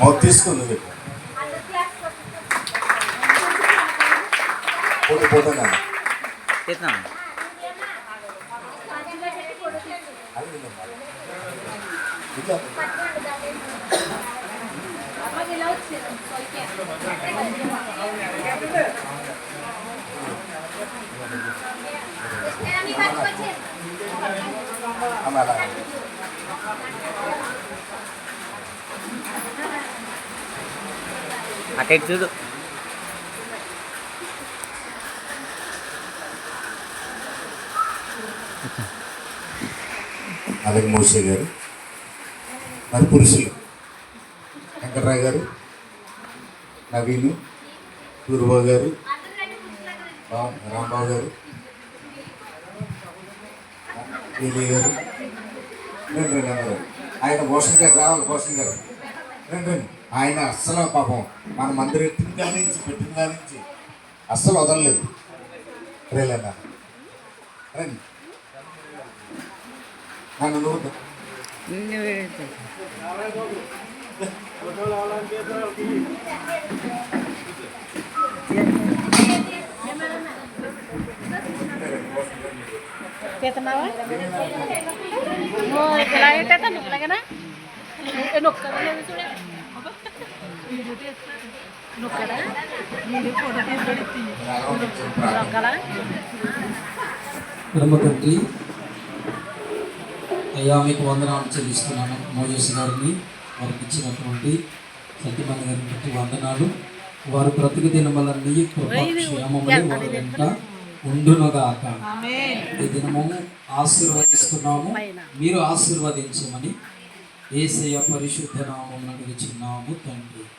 Mouth తీసుకుంది పోటీ పోతున్నా చేద్దాం. అటు చూడు. అలాగే మోసే గారు. మరి పురుషులు. వెంకటరావు గారు నవీను సూర్యబాబు గారు రాంబాబు గారు ఏలీ గారు. రెండు రెండు అందరూ ఆయన భూషణ్ గారు రావాలి భూషణ్ గారు రెండు రెండు. ఆయన అస్సలు పాపం మన మందిరం కాడి నుంచి పెట్టిన కాడి నుంచి అస్సలు వదలలేదు. రేలన్నా రండి నన్ను నువ్వు నువ్వు ఇలా ఏంటంటే నువ్వు ఇలాగనా నొక్కదా లేదు చూడే. నొక్కదా నొక్కదా బ్రహ్మ తండ్రి అయ్యా మీకు వందనాలు చెల్లిస్తున్నాను. మోజేస్ గారిని వారికి ఇచ్చినటువంటి సత్యమణి గారిని బట్టి వందనాలు. వారు బ్రతుకు దినములన్నీ కృపక్షేమములు వారి వెంట ఉండునుగాక. ఈ దినము ఆశీర్వదిస్తున్నాము. మీరు ఆశీర్వదించమని ఏసయ్య పరిశుద్ధ నామం అడుగుచున్నాము తండ్రి.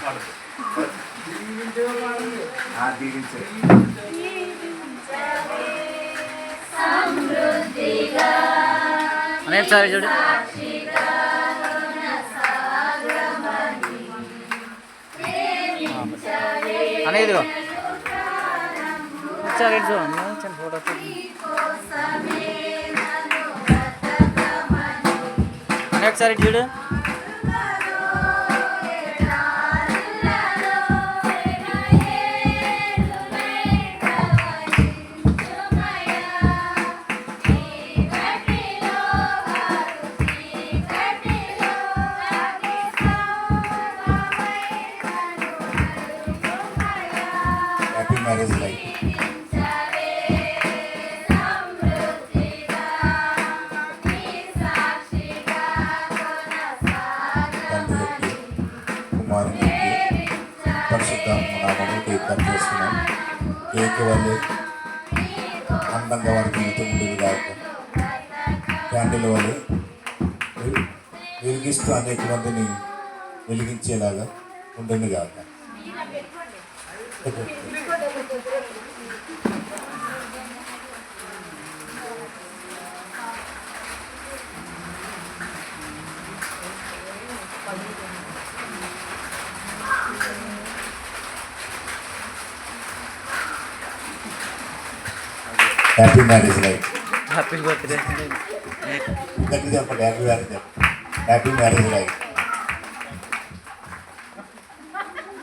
ఇక్కడ సరే చూడు అనేది ఇదిగో ఒకసారి ఫోటో అనే చూడు. హ్యాపీ మ్యారేజ్ లైఫ్ తండ్రికి కుమారునికి పరిశుద్ధ నామని కేక్ కట్ చేస్తున్నాం. కేక్ వల్ల అందంగా వారి జీవితం ఉండేది కాక. క్యాండిల్ వల్ల వెలిగిస్తూ అనేక మందిని వెలిగించేలాగా ఉండను కాక. Happy marriage life happy birthday దగ్గర చెప్పండి happy marriage happy marriage life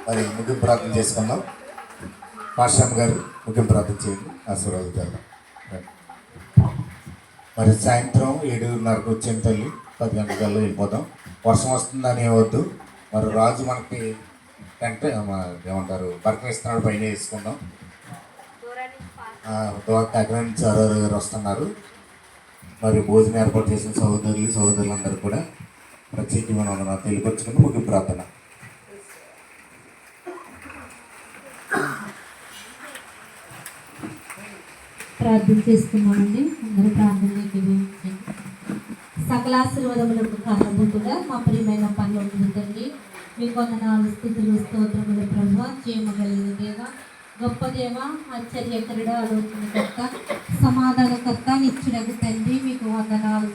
మరి ముగింపు ప్రార్థన చేసుకుందాం. మాస్టర్ గారు ముఖ్యం ప్రార్థన చేయండి. ఆశీర్వాదాలు మరి సాయంత్రం ఏడున్నరకు వచ్చిన తల్లి. పది గంటలకల్లా వెళ్ళిపోతాం. వర్షం వస్తుందని వద్దు మరి రాజు మనకి అంటే ఏమంటారు బరకనిస్తున్నాడు పైన వేసుకుందాం. కాకినాడ నుంచి అరవై గారు వస్తున్నారు. మరి భోజనం ఏర్పాటు చేసిన సహోదరులు సహోదరులందరూ కూడా ప్రత్యేకమైన వందనాలు తెలియపరుచుకుని ముఖ్య ప్రార్థన. ప్రార్థన చేసుకున్నామండి అందరూ ప్రార్థనలోకి వేయించండి సకల ఆశీర్వాదములకు కారణభూతుగా మా ప్రియమైన పనులు తండ్రి మీకు వందనాలు స్థితులు స్తోత్రములు ప్రభు చేయమగలిగిన దేవ గొప్ప దేవ ఆశ్చర్యకరుడు ఆలోచనకర్త సమాధానకర్త నిచ్చుడకు తండ్రి మీకు వందనాలు